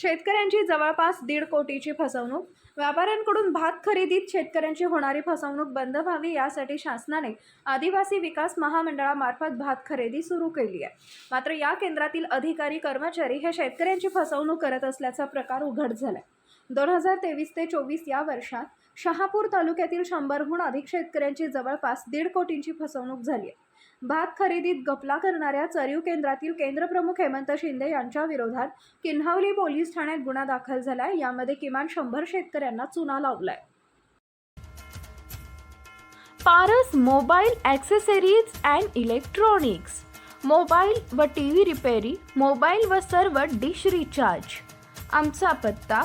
शेतकऱ्यांची जवळपास दीड कोटीची फसवणूक व्यापाऱ्यांकडून भात खरेदीत शेतकऱ्यांची होणारी फसवणूक बंद व्हावी यासाठी शासनाने आदिवासी विकास महामंडळामार्फत भात खरेदी सुरू केली आहे. मात्र या केंद्रातील अधिकारी कर्मचारी हे शेतकऱ्यांची फसवणूक करत असल्याचा प्रकार उघड झाला दोन हजार तेवीस ते चोवीस या वर्षात शहापूर तालुक्यातील शंभरहून अधिक शेतकऱ्यांची जवळपास दीड कोटींची फसवणूक झाली आहे. भात खरेदीत गपला करणाऱ्या चरीव केंद्रातील केंद्रप्रमुख हेमंत शिंदे यांच्या विरोधात किन्हावली पोलीस ठाण्यात गुन्हा दाखल झालाय. यामध्ये किमान शंभर शेतकऱ्यांना चुना लावलाय. Paras mobile accessories and electronics. Mobile व टी व्ही रिपेरी मोबाईल व सर्व डिश रिचार्ज. आमचा पत्ता